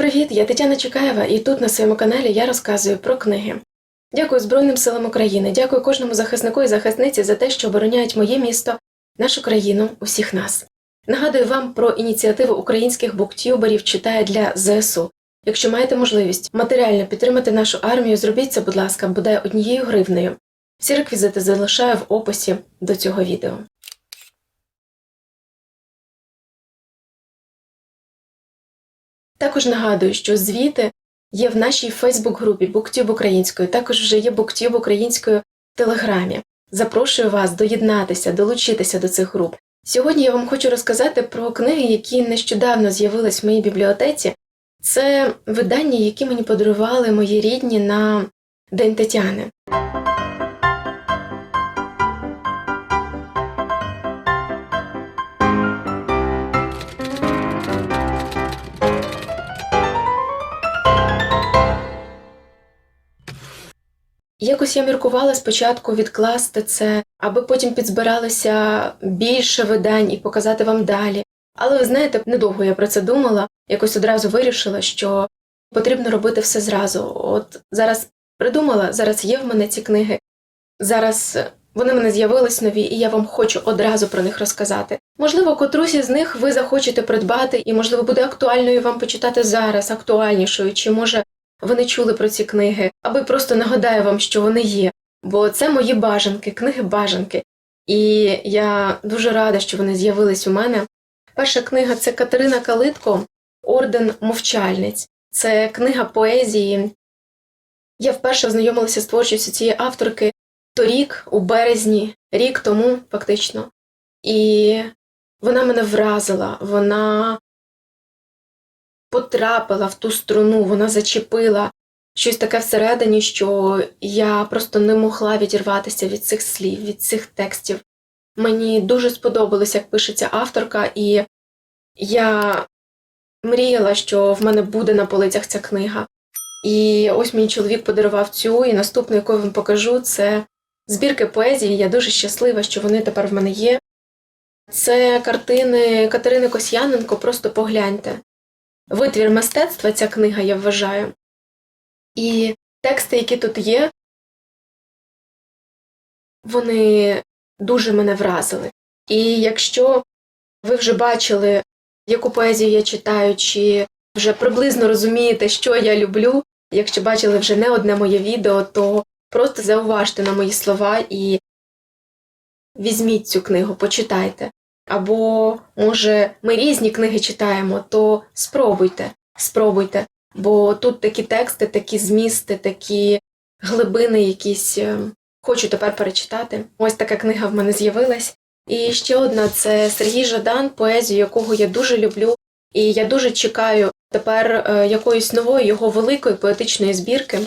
Привіт, я Тетяна Чекаєва, і тут на своєму каналі я розказую про книги. Дякую Збройним силам України, дякую кожному захиснику і захисниці за те, що обороняють моє місто, нашу країну, усіх нас. Нагадую вам про ініціативу українських буктюберів читає для ЗСУ. Якщо маєте можливість матеріально підтримати нашу армію, зробіть це, будь ласка, бодай однією гривнею. Всі реквізити залишаю в описі до цього відео. Також нагадую, що звіти є в нашій Фейсбук-групі BookTube українською, також вже є BookTube українською в Телеграмі. Запрошую вас доєднатися, долучитися до цих груп. Сьогодні я вам хочу розказати про книги, які нещодавно з'явились в моїй бібліотеці. Це видання, які мені подарували мої рідні на День Тетяни. Якось я міркувала спочатку відкласти це, аби потім підзбиралося більше видань і показати вам далі. Але ви знаєте, недовго я про це думала, якось одразу вирішила, що потрібно робити все зразу. От зараз придумала, зараз є в мене ці книги, зараз вони в мене з'явились нові, і я вам хочу одразу про них розказати. Можливо, котрусь із них ви захочете придбати, і, можливо, буде актуальною вам почитати зараз, актуальнішою, чи може ви не чули про ці книги, аби просто нагадаю вам, що вони є. Бо це мої бажанки, книги бажанки. І я дуже рада, що вони з'явились у мене. Перша книга це Катерина Калитко, Орден мовчальниць. Це книга поезії. Я вперше ознайомилася з творчістю цієї авторки торік, у березні, рік тому, фактично. І вона мене вразила, вона потрапила в ту струну, вона зачепила щось таке всередині, що я просто не могла відірватися від цих слів, від цих текстів. Мені дуже сподобалось, як пишеться авторка, і я мріяла, що в мене буде на полицях ця книга. І ось мій чоловік подарував цю, і наступну, яку я вам покажу, це збірки поезії. Я дуже щаслива, що вони тепер в мене є. Це картини Катерини Косяненко, просто погляньте. Витвір мистецтва ця книга, я вважаю. І тексти, які тут є, вони дуже мене вразили. І якщо ви вже бачили, яку поезію я читаю, чи вже приблизно розумієте, що я люблю, якщо бачили вже не одне моє відео, то просто зауважте на мої слова і візьміть цю книгу, почитайте. Або, може, ми різні книги читаємо, то спробуйте, спробуйте. Бо тут такі тексти, такі змісти, такі глибини якісь е, хочу тепер перечитати. Ось така книга в мене з'явилась. І ще одна це Сергій Жадан, поезію якого я дуже люблю, і я дуже чекаю тепер е, якоїсь нової його великої поетичної збірки,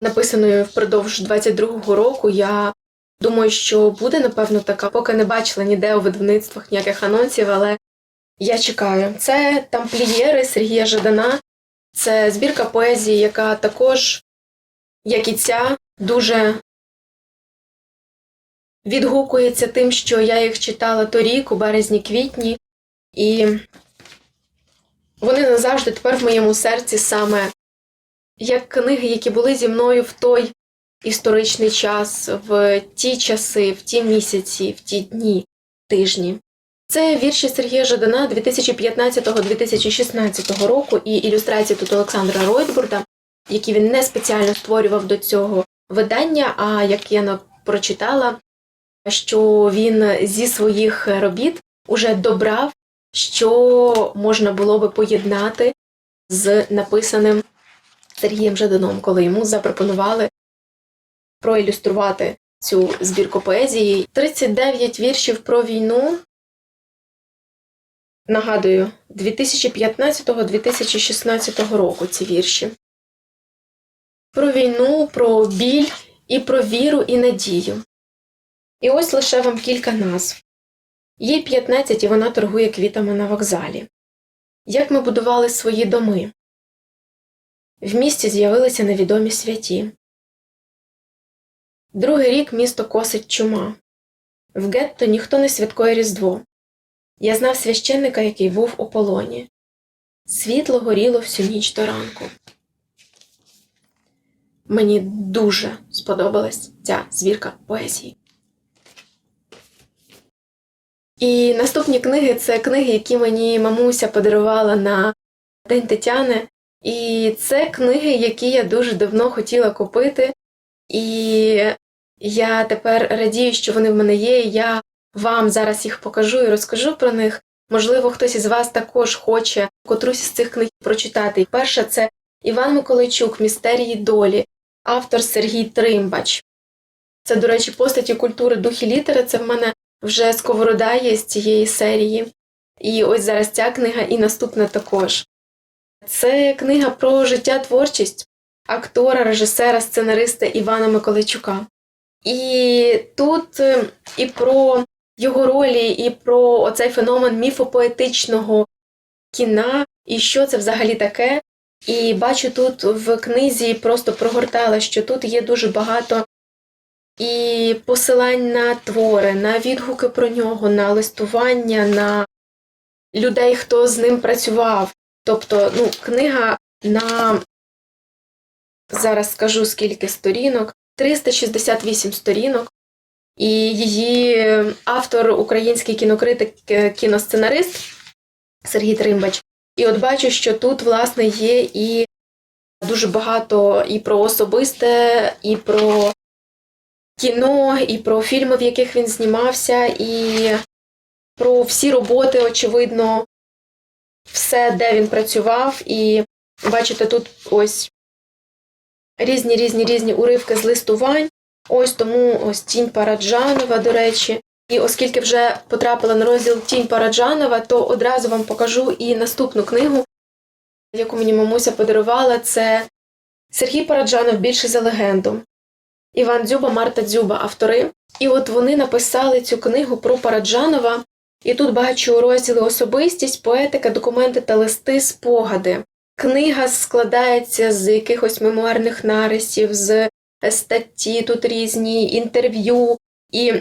написаної впродовж 22-го року. Я думаю, що буде, напевно, така, поки не бачила ніде у видавництвах ніяких анонсів, але я чекаю. Це тамплієри Сергія Жадана, це збірка поезії, яка також, як і ця, дуже відгукується тим, що я їх читала торік, у березні-квітні, і вони назавжди тепер в моєму серці саме як книги, які були зі мною в той історичний час, в ті часи, в ті місяці, в ті дні, тижні. Це вірші Сергія Жадана 2015-2016 року і ілюстрації тут Олександра Ройтбурда, які він не спеціально створював до цього видання, а як я прочитала, що він зі своїх робіт уже добрав, що можна було би поєднати з написаним Сергієм Жаданом, коли йому запропонували проілюструвати цю збірку поезії. 39 віршів про війну. Нагадую, 2015-2016 року ці вірші. Про війну, про біль і про віру і надію. І ось лише вам кілька назв. Їй 15 і вона торгує квітами на вокзалі. Як ми будували свої доми. В місті з'явилися невідомі святі. Другий рік місто косить чума. В гетто ніхто не святкує Різдво. Я знав священника, який був у полоні. Світло горіло всю ніч до ранку. Мені дуже сподобалась ця звірка поезії. І наступні книги це книги, які мені мамуся подарувала на День Тетяни. І це книги, які я дуже давно хотіла купити. І я тепер радію, що вони в мене є. і Я вам зараз їх покажу і розкажу про них. Можливо, хтось із вас також хоче котрусь з цих книг прочитати. Перша це Іван Миколайчук Містерії долі, автор Сергій Тримбач. Це, до речі, постаті культури дух і літери. Це в мене вже сковорода є з цієї серії. І ось зараз ця книга і наступна також. Це книга про життя творчість актора, режисера, сценариста Івана Миколайчука. І тут е, і про його ролі, і про оцей феномен міфопоетичного кіна, і що це взагалі таке. І бачу тут в книзі просто прогортала, що тут є дуже багато і посилань на твори, на відгуки про нього, на листування, на людей, хто з ним працював. Тобто, ну, книга на зараз скажу скільки сторінок, 368 сторінок. І її автор, український кінокритик, е, кіносценарист Сергій Тримбач. І от бачу, що тут, власне, є і дуже багато і про особисте, і про кіно, і про фільми, в яких він знімався, і про всі роботи, очевидно, все, де він працював. І бачите, тут ось різні різні різні уривки з листувань. Ось тому ось тінь Параджанова, до речі. І оскільки вже потрапила на розділ Тінь Параджанова, то одразу вам покажу і наступну книгу, яку мені мамуся подарувала. Це Сергій Параджанов більше за легенду. Іван Дзюба, Марта Дзюба, автори. І от вони написали цю книгу про Параджанова. І тут бачу розділи особистість, поетика, документи та листи, спогади. Книга складається з якихось мемуарних нарисів, з статті тут різні, інтерв'ю і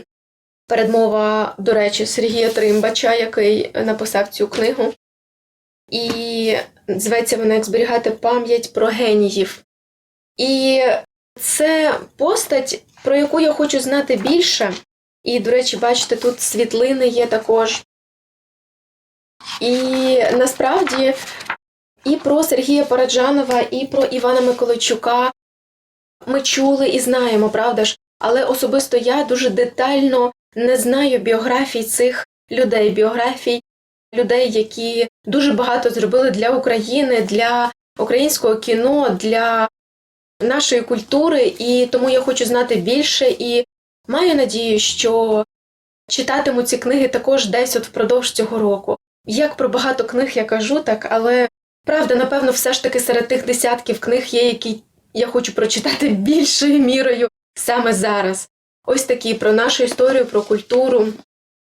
передмова, до речі, Сергія Тримбача, який написав цю книгу. І зветься вона як зберігати пам'ять про геніїв. І це постать, про яку я хочу знати більше. І, до речі, бачите, тут світлини є також. І насправді і про Сергія Параджанова, і про Івана Миколайчука ми чули і знаємо, правда ж? Але особисто я дуже детально не знаю біографій цих людей, біографій людей, які дуже багато зробили для України, для українського кіно, для нашої культури, і тому я хочу знати більше і маю надію, що читатиму ці книги також десь от впродовж цього року. Як про багато книг я кажу, так, але правда, напевно, все ж таки серед тих десятків книг є, які я хочу прочитати більшою мірою саме зараз. Ось такі про нашу історію, про культуру.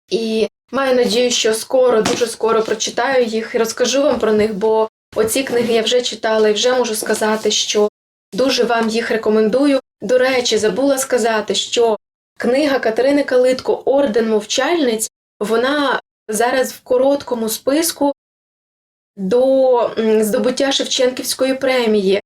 І маю надію, що скоро, дуже скоро прочитаю їх і розкажу вам про них, бо оці книги я вже читала і вже можу сказати, що дуже вам їх рекомендую. До речі, забула сказати, що книга Катерини Калитко Орден мовчальниць, вона зараз в короткому списку до здобуття Шевченківської премії.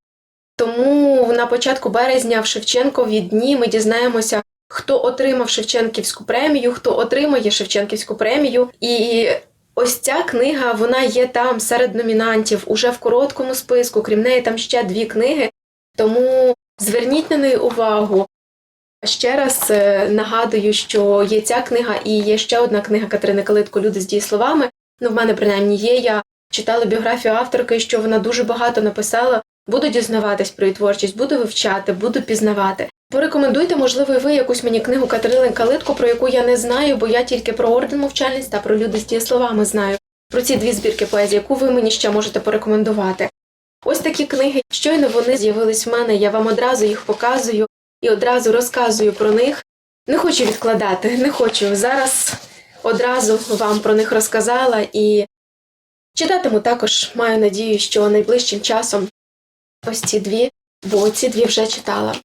Тому на початку березня в Шевченкові дні ми дізнаємося, хто отримав Шевченківську премію, хто отримає Шевченківську премію. І ось ця книга вона є там серед номінантів уже в короткому списку. Крім неї, там ще дві книги. Тому зверніть на неї увагу. Ще раз е, нагадую, що є ця книга і є ще одна книга Катерини Калитко Люди з дієсловами. Ну, в мене принаймні є. Я читала біографію авторки, що вона дуже багато написала. Буду дізнаватись про її творчість, буду вивчати, буду пізнавати. Порекомендуйте, можливо, ви якусь мені книгу Катерини Калитко, про яку я не знаю, бо я тільки про орден мовчальниць та про люди з дієсловами знаю. Про ці дві збірки поезії, яку ви мені ще можете порекомендувати. Ось такі книги. Щойно вони з'явились в мене, я вам одразу їх показую і одразу розказую про них. Не хочу відкладати, не хочу. Зараз одразу вам про них розказала і читатиму також, маю надію, що найближчим часом ось ці дві, бо ці дві вже читала.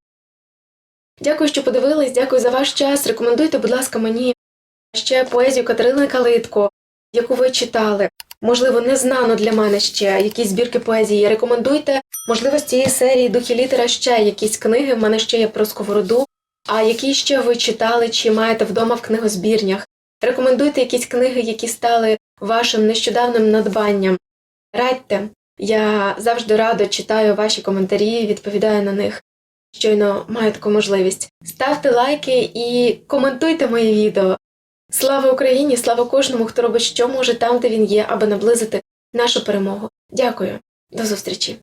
Дякую, що подивились, дякую за ваш час. Рекомендуйте, будь ласка, мені ще поезію Катерини Калитко, яку ви читали. можливо, не знано для мене ще якісь збірки поезії, рекомендуйте, можливо, з цієї серії Духи літера ще якісь книги. В мене ще є про сковороду. А які ще ви читали чи маєте вдома в книгозбірнях? Рекомендуйте якісь книги, які стали вашим нещодавним надбанням. Радьте, я завжди радо читаю ваші коментарі, відповідаю на них. Щойно маю таку можливість. Ставте лайки і коментуйте мої відео. Слава Україні! Слава кожному, хто робить що може там, де він є, аби наблизити нашу перемогу. Дякую, до зустрічі!